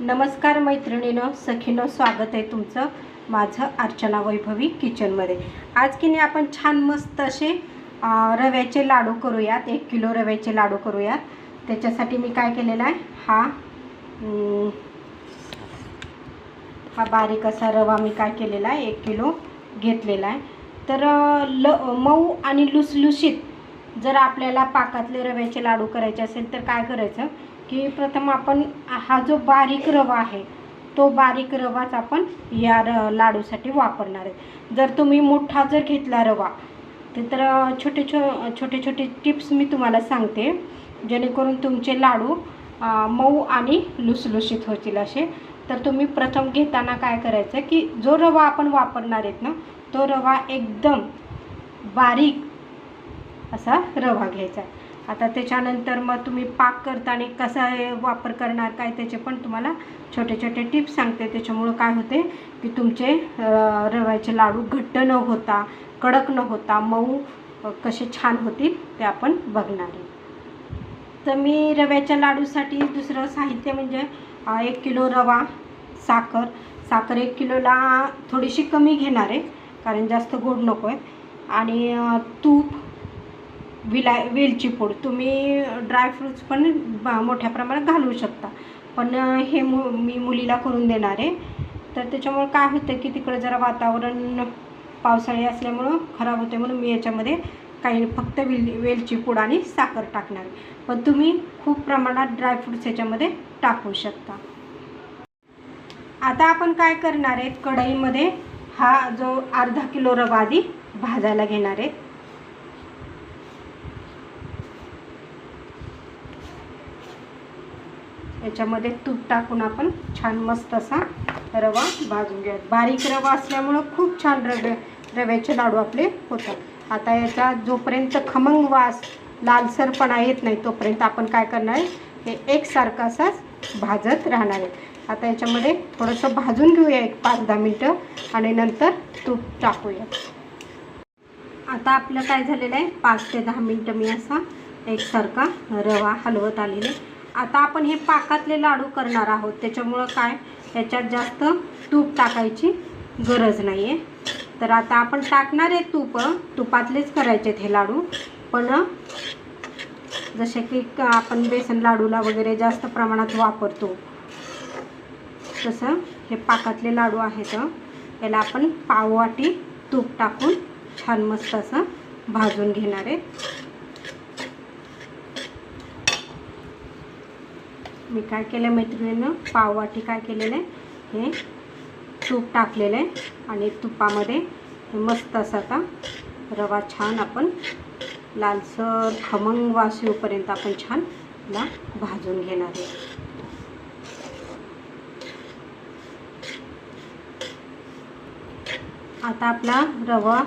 नमस्कार मैत्रिणीनं सखीनं स्वागत आहे तुमचं माझं अर्चना वैभवी किचनमध्ये. आज की नाही आपण छान मस्त असे रव्याचे लाडू करूयात एक किलो रव्याचे लाडू करूयात. त्याच्यासाठी मी काय केलेला आहे हा हा बारीक असा रवा मी काय केलेला आहे एक किलो घेतलेला आहे. तर ल मऊ आणि लुसलुशीत जर आपल्याला पाकातले रव्याचे लाडू करायचे असेल तर काय करायचं? की प्रथम आपण हा जो बारीक रवा आहे तो बारीक रवाच आपण या र लाडूसाठी वापरणार आहे. जर तुम्ही मोठा जर घेतला रवा तर छोटे छो छोटे छोटे टिप्स मी तुम्हाला सांगते. जेणेकरून तुमचे लाडू मऊ आणि लुसलुशीत होतील असे. तर तुम्ही प्रथम घेताना काय करायचं की जो रवा आपण वापरणार आहेत ना तो रवा एकदम बारीक असा रवा घ्यायचा आता त्याच्यानंतर मग तुम्ही पाक करताना कसा हे वापर करणार काय त्याचे पण तुम्हाला छोटे छोटे टिप्स सांगते. त्याच्यामुळं काय होते की तुमचे रव्याचे लाडू घट्ट न होता कडक न होता मऊ कसे छान होतील ते आपण बघणार आहे. तर मी रव्याच्या लाडूसाठी दुसरं साहित्य म्हणजे एक किलो रवा साखर. साखर एक किलोला थोडीशी कमी घेणार आहे कारण जास्त गोड नको आहे आणि तूप विला वेलची पूड तुम्ही ड्रायफ्रूट्स पण मोठ्या प्रमाणात घालू शकता. पण हे मु मी मुलीला करून देणार आहे. तर त्याच्यामुळं काय होतं की तिकडं जरा वातावरण पावसाळी असल्यामुळं खराब होते म्हणून मी याच्यामध्ये काही फक्त वेल वेलची पूड आणि साखर टाकणार आहे. पण तुम्ही खूप प्रमाणात ड्रायफ्रूट्स याच्यामध्ये टाकू शकता. आता आपण काय करणार आहेत? कढईमध्ये हा जो अर्धा किलो रवा आधी भाजायला घेणार आहे याच्यामध्ये तूप टाकून आपण छान मस्त असा रवा भाजून घ्या बारीक रवा असल्यामुळं खूप छान रवे रव्याचे लाडू आपले होतात. आता याचा जोपर्यंत खमंग वास लालसरपणा येत नाही तोपर्यंत आपण काय करणार आहे? हे एकसारखं असाच भाजत राहणार आहे. आता याच्यामध्ये थोडंसं भाजून घेऊया एक पाच दहा मिनटं आणि नंतर तूप टाकूया. आता आपलं काय झालेलं आहे? पाच ते दहा मिनटं मी असा एकसारखा रवा हलवत आलेले. आता आपण हे पाकातले लाडू करणार आहोत. त्याच्यामुळं काय? त्याच्यात जास्त तूप टाकायची गरज नाही आहे तर आता आपण टाकणार आहे तूप. तुपातलेच करायचे हे लाडू. पण जसे की आपण बेसन लाडूला वगैरे जास्त प्रमाणात वापरतो तसं हे पाकातले लाडू आहेत. याला आपण पाववाटी तूप टाकून छान मस्त असं भाजून घेणार आहे. मी काय केलं मैत्रिणीनं? पाववाटी काय केलेलं आहे? हे तूप टाकलेलं आहे. आणि तुपामध्ये मस्त असं आता रवा छान आपण लालसर खमंग वास येऊपर्यंत आपण छान ला भाजून घेणार आहे. आता आपला रवा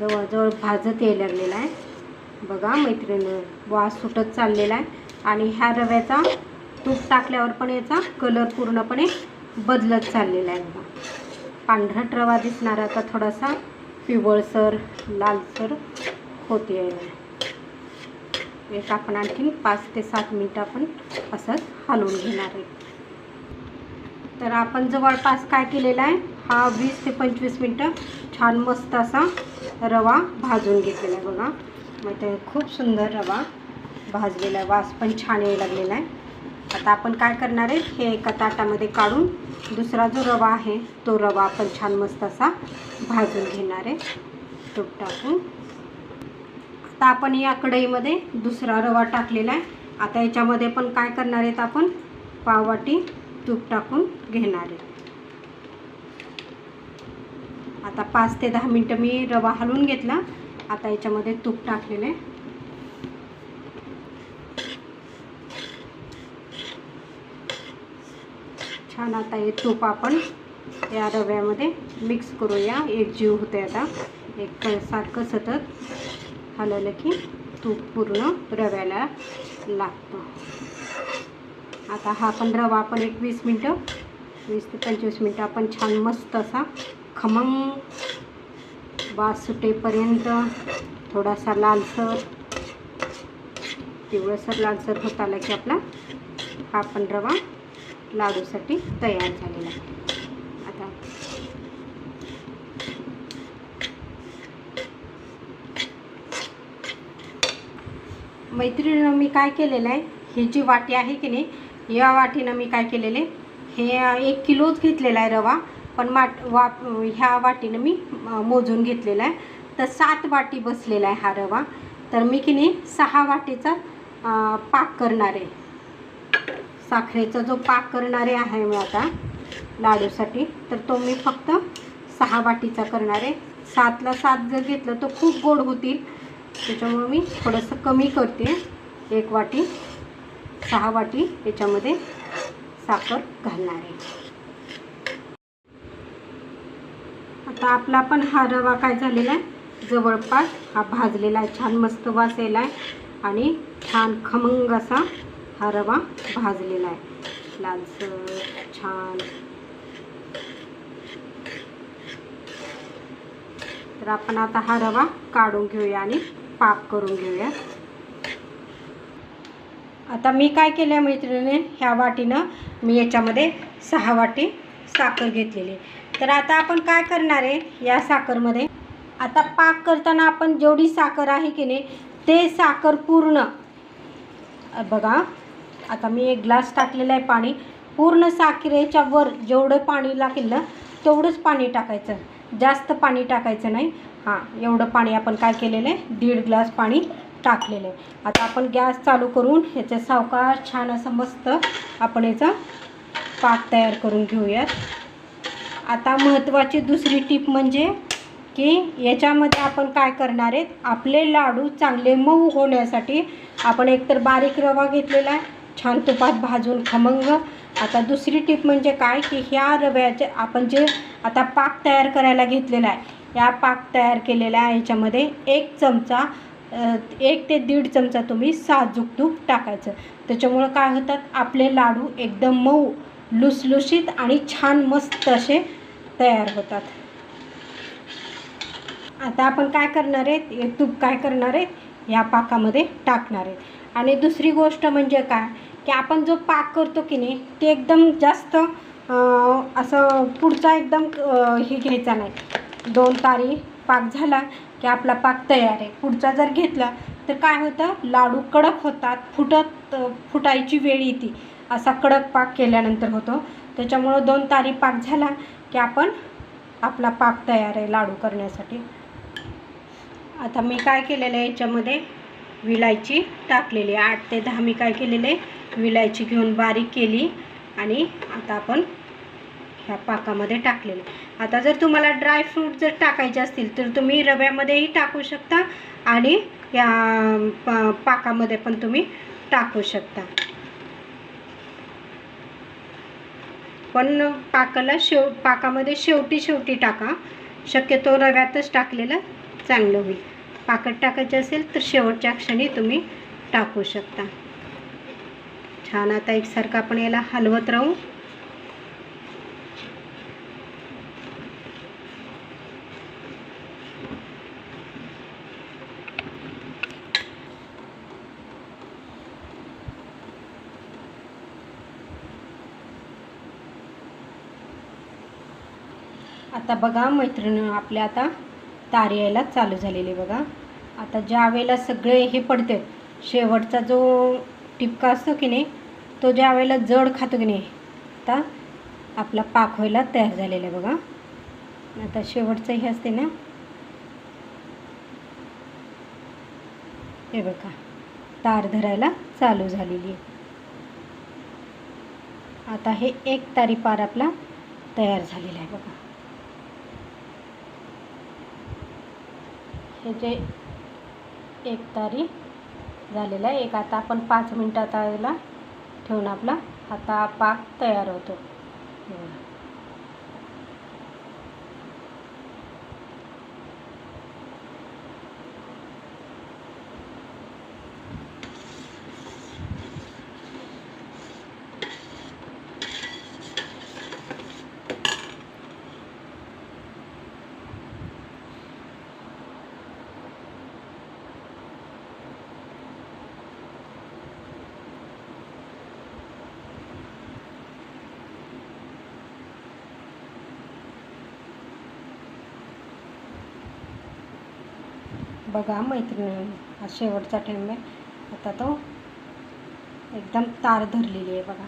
जवळजवळ भाजत यायला लागलेला आहे. बघा मैत्रिणी वास सुटत चाललेला आहे. आणि ह्या रव्याचा तूप टाकल्यावर पण याचा कलर पूर्णपणे बदलत चाललेला आहे बघा. पांढरट रवा दिसणार आता थोडासा पिवळसर लालसर होते यायला. एक आपण आणखीन पाच ते सात मिनटं आपण असंच हलवून घेणार आहे. तर आपण जवळपास काय केलेला आहे हा वीस ते पंचवीस मिनटं छान मस्त असा रवा भाजून घेतलेला आहे बघा. मग ते खूप सुंदर रवा भाजलेला आहे वास पण छान यायला लागलेला आहे. आता आपण काय करणार आहे? हे एका ताटामध्ये काढून दुसरा जो रवा आहे तो रवा आपण छान मस्त असा भाजून घेणार आहे. तूप टाकून. आता आपण या कढईमध्ये दुसरा रवा टाकलेला आहे. आता याच्यामध्ये पण काय करणार आहेत आपण? पाववाटी तूप टाकून घेणार आहे. आता पाच ते दहा मिनटं मी रवा हलवून घेतला. आता याच्यामध्ये तूप टाकलेलं आहे. छान आता हे तूप आपण या रव्यामध्ये मिक्स करूया. एक जीव होते आता. एक सारखं सतत हलवलं की तूप पूर्ण रव्याला लागतं. आता हा पण रवा आपण एक वीस मिनटं वीस ते पंचवीस मिनटं आपण छान मस्त असा खमंग वास सुटेपर्यंत थोडासा लालसर पिवळसर लालसर होत आला की आपला हा पण रवा लाडूसाठी तयार झालेला आहे. आता मैत्रिणीनं मी काय केलेलं आहे? ही जी वाटी आहे की नाही या वाटीनं मी काय केलेले हे एक किलोच घेतलेला आहे रवा पण माट वा ह्या वाटीनं मी मोजून घेतलेला आहे. तर सात वाटी बसलेला आहे हा रवा. तर मी की नाही सहा वाटीचा पाक करणार आहे. साखरेचा जो पाक करणारे आहे मी आता लाडूसाठी तर तो मी फक्त सहा वाटीचा करणार आहे. सातला सात जर घेतलं तर खूप गोड होतील. त्याच्यामुळे मी थोडंसं कमी करते. एक वाटी सहा वाटी याच्यामध्ये साखर घालणार आहे. आता आपला पण हा रवा काय झालेला आहे? जवळपास हा भाजलेला आहे. छान मस्त वासेला आहे. आणि छान खमंग असा हा रवा भाजलेला आहे. लालसर छान. तर आपण आता हा रवा काढून घेऊया आणि पाक करून घेऊया. आता मी काय केलं आहे मैत्रिणीने? ह्या वाटीनं मी याच्यामध्ये सहा वाटी साखर घेतलेली तर आता आपण काय करणार आहे? या साखरमध्ये आता पाक करताना आपण जेवढी साखर आहे की नाही ते साखर पूर्ण बघा आता मी एक ग्लास टाकलेलं आहे पाणी. पूर्ण साखरेच्या वर जेवढं पाणी लागेल ना तेवढंच पाणी टाकायचं. जास्त पाणी टाकायचं नाही. हां एवढं पाणी आपण काय केलेलं आहे? दीड ग्लास पाणी टाकलेलं आहे. आता आपण गॅस चालू करून ह्याचं सावकाश छान असं मस्त आपण याचा पाक तयार करून घेऊयात. आता महत्त्वाची दुसरी टीप म्हणजे की याच्यामध्ये आपण काय करणार आहेत? आपले लाडू चांगले मऊ होण्यासाठी आपण एकतर बारीक रवा घेतलेला आहे छान तुपात भाजून खमंग. आता दुसरी टीप म्हणजे काय की ह्या रव्याचे आपण जे आता पाक तयार करायला घेतलेला आहे या पाक तयार केलेल्या आहे याच्यामध्ये एक चमचा एक ते दीड चमचा तुम्ही साजूक तूप टाकायचं. त्याच्यामुळं काय होतात आपले लाडू एकदम मऊ लुसलुशीत आणि छान मस्त असे तयार होतात. आता आपण काय करणार आहेत हे तूप काय करणार आहेत या पाकामध्ये टाकणार आहेत आणि दुसरी गोष्ट म्हणजे काय? की आपण जो पाक करतो की नाही ते एकदम जास्त असं पुढचा एकदम हे घ्यायचा नाही. दोन तारी पाक झाला की आपला पाक तयार आहे. पुढचा जर घेतला तर काय होतं? लाडू कडक होतात फुटत फुटायची वेळ येते. असा कडक पाक केल्यानंतर होतो. त्याच्यामुळं दोन तारी पाक झाला की आपण आपला पाक तयार आहे लाडू करण्यासाठी. आता मी काय केलेलं आहे याच्यामध्ये विलायची टाकलेली आहे. आठ ते दहा मी काय केलेले विलायची घेऊन बारीक केली आणि आता आपण ह्या पाकामध्ये टाकलेलं आहे. आता जर तुम्हाला ड्रायफ्रूट जर टाकायचे असतील तर तुम्ही रव्यामध्येही टाकू शकता आणि या प- पाकामध्ये पण तुम्ही टाकू शकता. पण पाकाला शेव पाकामध्ये शेवटी शेवटी टाका. शक्यतो रव्यातच टाकलेलं चांगलं होईल. पाकट टाकायचं असेल तर शेवटच्या क्षणी तुम्ही टाकू शकता. छान आता एकसारखं आपण याला हलवत राहू. आता बघा मैत्रिणी आपल्या आता तार यायला चालू झालेले बघा. आता ज्या वेळेला सगळे हे पडते शेवटचा जो टिपका असतो की नाही तो ज्या वेळेला जड खातो की नाही आता आपला पाक व्हायला तयार झालेला आहे बघा. आता शेवटचं हे असते ना. हे बघा तार धरायला चालू झालेली आहे. आता हे एक तारी पार आपला तयार झालेला आहे बघा. याचे एक तारी झालेला आहे. एक आता आपण पाच मिनटात याला ठेवून आपला आता पाक तयार होतो. बघा. मैत्रिणी हा शेवटचा ठेंब आहे. आता तो एकदम तार धरलेली आहे बघा.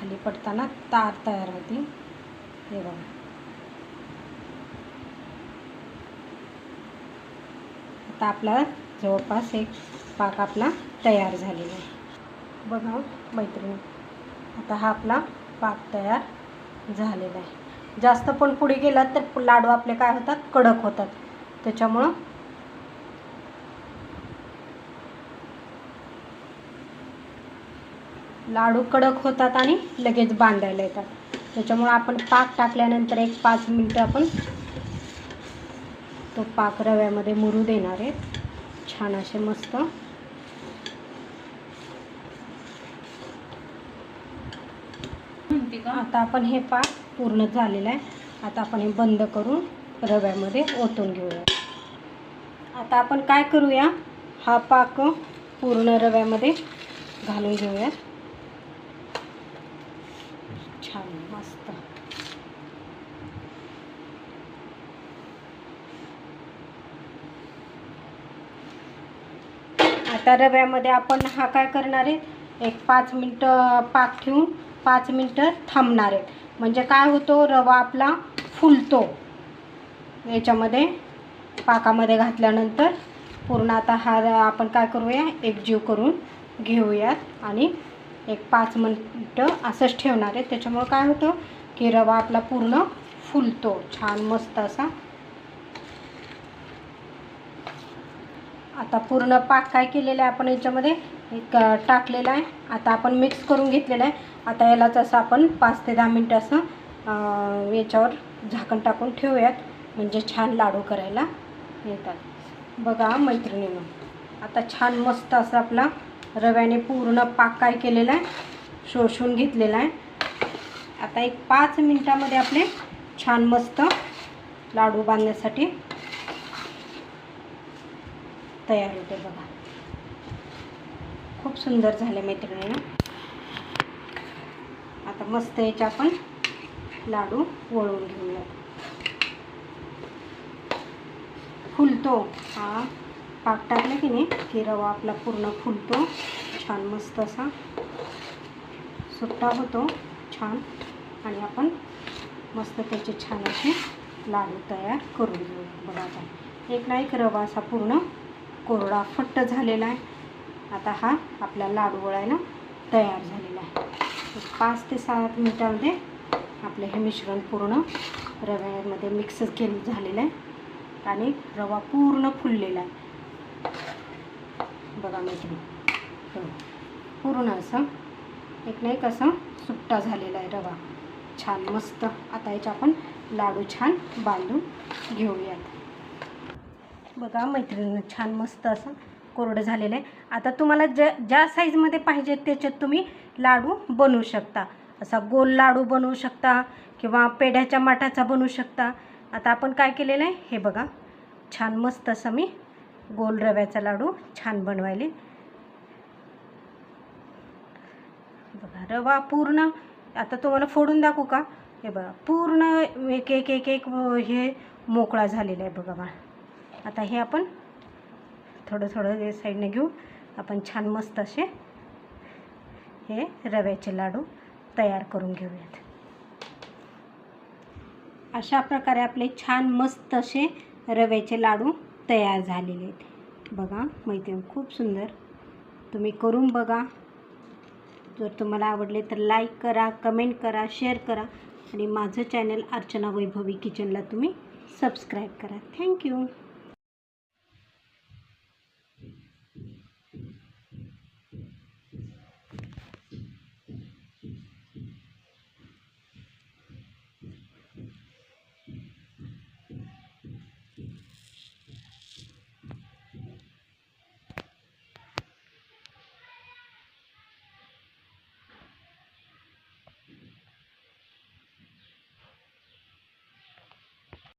खाली पडताना तार तयार होती. हे बघा. आता आपला जवळपास एक पाक आपला तयार झालेला आहे. बघा मैत्रिणी आता हा आपला पाक तयार झालेला आहे. जास्त पण पुढे गेलात तर लाडू आपले काय होतात? कडक होतात. त्याच्यामुळं लाडू कडक होतात आणि लगेच बांधायला येतात. त्याच्यामुळं आपण पाक टाकल्यानंतर एक पाच मिनटं आपण तो पाक रव्यामध्ये मुरू देणार आहेत छान असे मस्त. आता आपण हे पाक पूर्ण झालेलं आहे. आता आपण हे बंद करून रव्यामध्ये ओतून घेऊया. आता आपण काय करूया? हा पाक पूर्ण रव्यामध्ये घालून घेऊया छान मस्त आता रव्यामध्ये आपण हा काय करणार आहे? एक पाच मिनटं पाक ठेवून पाच मिनटं थांबणार आहेत म्हणजे काय होतो? रवा आपला फुलतो. याच्यामध्ये पाकामध्ये घातल्यानंतर पूर्ण आता हा आपण काय करूया? एकजीव करून घेऊयात आणि एक पाच मिनटं असंच ठेवणार आहे. त्याच्यामुळं काय होतं की रवा आपला पूर्ण फुलतो. छान मस्त असा. आता पूर्ण पाक काय केलेला आहे आपण याच्यामध्ये? एक टाकलेला आहे. आता आपण मिक्स करून घेतलेलं आहे. आता यालाच असं आपण पाच ते दहा मिनटं असं याच्यावर झाकण टाकून ठेवूयात. म्हणजे छान लाडू करायला येतात. बघा मैत्रिणीनं. आता छान मस्त असं आपला रव्याने पूर्ण पाक काय केलेला आहे शोषून घेतलेला आहे. आता एक पाच मिनटामध्ये आपले छान मस्त लाडू बांधण्यासाठी तयार होते बघा. खूप सुंदर झाले मैत्रिणीनं. आता मस्त याचे आपण लाडू वळून घेऊया फुलतो हा. पाक टाकलं की नाही की रवा आपला पूर्ण फुलतो छान मस्त असा सुट्टा होतो छान. आणि आपण मस्त त्याचे छान असे लाडू तयार करून घेऊ. बघा आता एक ना एक रवा असा पूर्ण कोरडा फट्ट झालेला आहे. आता हा आपला लाडू वळायला तयार झालेला आहे. पाच ते सात मिनिटामध्ये आपलं हे मिश्रण पूर्ण रव्यामध्ये मिक्स केलं झालेलं आहे. आणि रवा पूर्ण फुललेला आहे. बघा मैत्री हो. पूर्ण असं. एक ना एक असं सुट्टा झालेला आहे रवा. छान मस्त. आता याचे आपण लाडू छान बांधून घेऊयात. बघा मैत्रिणीनं छान मस्त असं कोरडं झालेलं आहे. आता तुम्हाला ज्या ज्या साईजमध्ये पाहिजे त्याच्यात तुम्ही लाडू बनवू शकता. असा गोल लाडू बनवू शकता किंवा पेढ्याच्या माठाचा बनवू शकता. आता आपण काय केलेलं आहे? हे बघा. छान मस्त असं मी गोल रव्याचा लाडू छान बनवायले. बघा रवा पूर्ण आता तुम्हाला फोडून दाखवू का? हे बघा पूर्ण एक एक एक एक हे मोकळा झालेला आहे बघा बा आता हे आपण थोडं थोडं हे साईडने घेऊ. आपण छान मस्त असे हे रव्याचे लाडू तयार करून घेऊयात. अशा प्रकारे आपले छान मस्त असे रव्याचे लाडू तयार झालेले आहेत. बघा मैत्रीण खूप सुंदर. तुम्ही करून बघा. जर तुम्हाला आवडले तर लाईक करा कमेंट करा शेअर करा. आणि माझं चॅनल अर्चना वैभवी किचनला तुम्ही सबस्क्राईब करा. थँक्यू